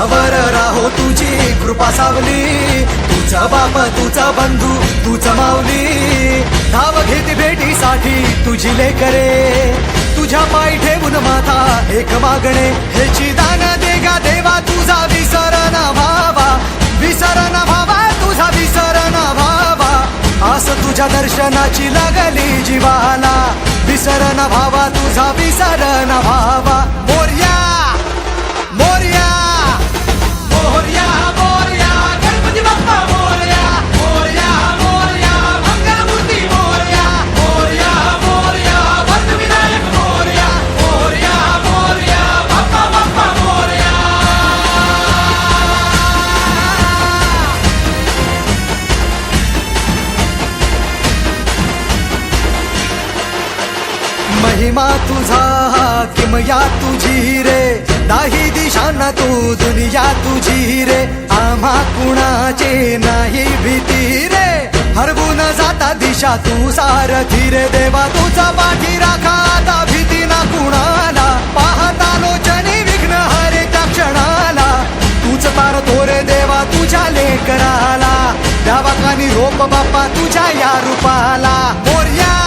Our राहो तुझी कृपा सावली. तुझा बाप तुझा बंधू तुझा मावली धाव घेते भेटीसाठी तुझी लेकरे. तुझ्या पाय ठेवून माथा एक मागणे. ह्याची दान देगा देवा तुझा विसर ना भावा विसर ना भावा तुझा विसर ना भावा आस तुझ्या दर्शनाची लागली जीवाला. विसर ना भावा तुझा विसर ना भावा महिमा तुझा किमया तुझी रे नाही दिशांना तू दुनिया तुझी रे आम्हा कुणाचे नाही भीती रे हरवून जाता दिशा तू सारथी रे देवा तुझा पाठी राखा आता भीती ना कुणाला. पाहता लोचनी विघ्न हरे त्या क्षणाला. तूच पार थोरे देवा तुझ्या लेकराला. द्यावा कानी रोप बाप्पा तुझ्या या रूपाला. मोर्या